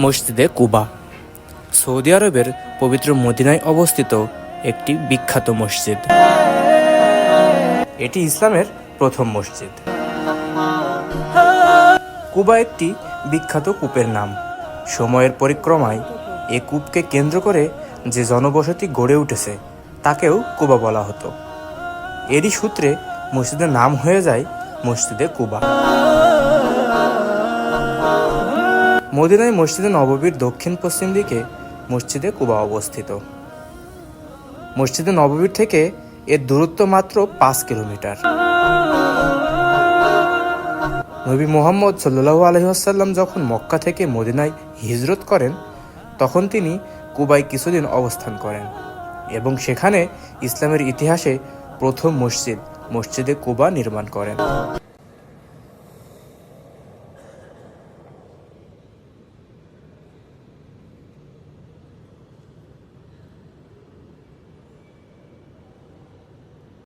মসজিদে কুবা, সৌদি আরবের পবিত্র মদিনায় অবস্থিত একটি বিখ্যাত মসজিদ। এটি ইসলামের প্রথম মসজিদ। কুবা একটি বিখ্যাত কূপের নাম। সময়ের পরিক্রমায় এ কূপকে কেন্দ্র করে যে জনবসতি গড়ে উঠেছে, তাকেও কুবা বলা হতো। এরই সূত্রে মসজিদের নাম হয়ে যায় মসজিদে কুবা। মদিনায় মসজিদে নববীর দক্ষিণ পশ্চিম দিকে মসজিদে কুবা অবস্থিত। মসজিদে নববীর থেকে এর দূরত্ব মাত্র পাঁচ কিলোমিটার। নবী মোহাম্মদ সাল্লু আলহিহাসাল্লাম যখন মক্কা থেকে মদিনায় হিজরত করেন, তখন তিনি কুবায় কিছুদিন অবস্থান করেন এবং সেখানে ইসলামের ইতিহাসে প্রথম মসজিদ, মসজিদে কুবা নির্মাণ করেন।